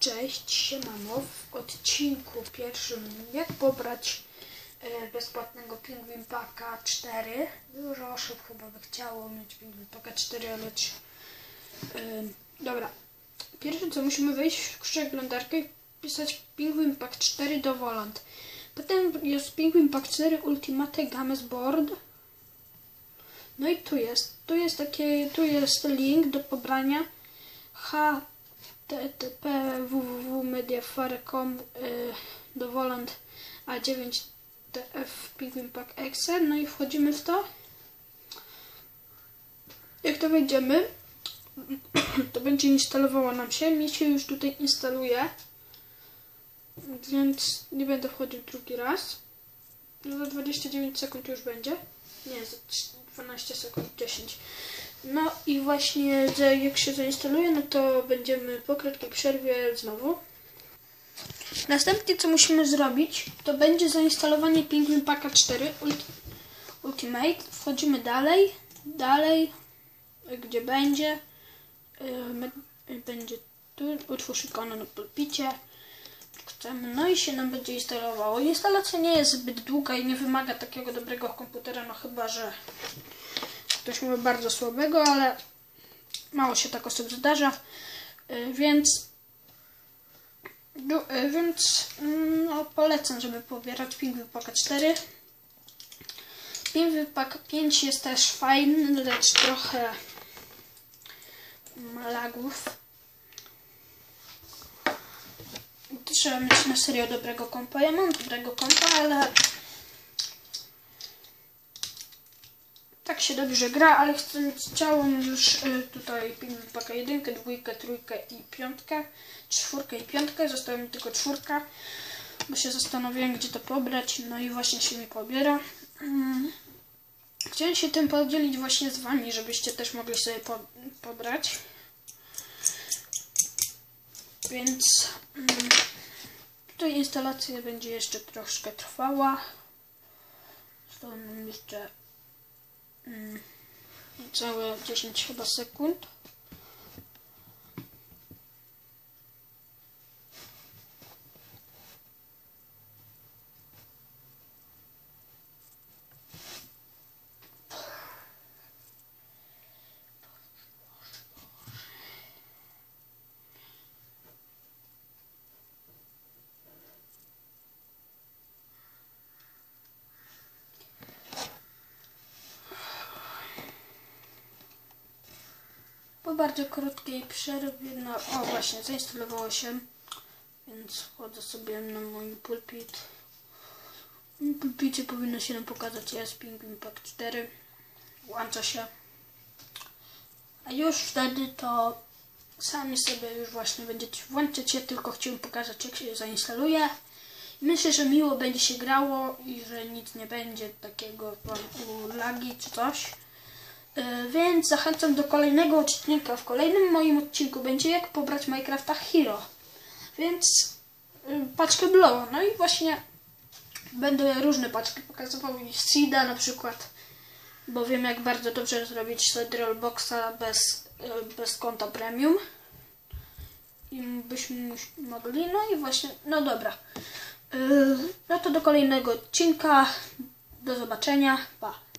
Cześć, siemano. W odcinku pierwszym jak pobrać e, bezpłatnego Penguin Packa 4. Dużo osób chyba by chciało mieć Penguin Packa 4, ale czy, e, dobra. Pierwsze co musimy wejść w przeglądarkę i pisać Penguin Pack 4 do Volant. Potem jest Penguin Pack 4 Ultimate Games Board. No i tu jest, tu jest takie, tu jest link do pobrania http www.mediafare.com y, do Volant A9 TF Penguin Pack Excel. No i wchodzimy w to. Jak to wejdziemy, to będzie instalowało nam się. Mi się już tutaj instaluje, więc nie będę wchodził drugi raz. No za 29 sekund już będzie. Nie, za 12 sekund, 10. No i właśnie że jak się zainstaluje, no to będziemy po krótkiej przerwie znowu. Następnie co musimy zrobić, to będzie zainstalowanie Penguin Packa 4 Ulti Ultimate. Wchodzimy dalej, dalej, gdzie będzie. Yy, będzie tu, utwórz ikonę na pulpicie. Chcemy, no i się nam będzie instalowało. Instalacja nie jest zbyt długa i nie wymaga takiego dobrego komputera, no chyba, że ktoś ma bardzo słabego, ale mało się tak osób zdarza, yy, więc yy, więc no, polecam, żeby pobierać Penguin Pack 4. Penguin Pack 5 jest też fajny, lecz trochę ma lagów. Trzeba mieć na serio dobrego kompa. Ja mam dobrego kompa, ale tak się dobrze gra, ale chcę, chciałam już y, tutaj Packa 1, 2, 3 i 5, 4 i 5, została mi tylko czwórka, bo się zastanowiłem gdzie to pobrać, no i właśnie się mi pobiera. Mm. Chciałem się tym podzielić właśnie z Wami, żebyście też mogli sobie po, pobrać. Więc mm, tutaj instalacja będzie jeszcze troszkę trwała. Zostało jeszcze całe 10 chyba sekund. Bardzo krótkiej przerwie, no o właśnie, zainstalowało się, więc wchodzę sobie na mój pulpit. Na pulpicie powinno się nam pokazać jest Penguin Pack 4, włącza się. A już wtedy to sami sobie już właśnie będziecie włączyć. Ja tylko chciałem pokazać jak się zainstaluje. Myślę, że miło będzie się grało i że nic nie będzie takiego lagi czy coś. Yy, więc zachęcam do kolejnego odcinka. W kolejnym moim odcinku będzie jak pobrać Minecrafta Hero. Więc yy, paczkę Blowa. No i właśnie będę różne paczki pokazywał Seeda na przykład. Bo wiem jak bardzo dobrze zrobić sobie Rollboxa bez, yy, bez konta premium. I byśmy mogli. No i właśnie, no dobra. Yy, no to do kolejnego odcinka. Do zobaczenia. Pa.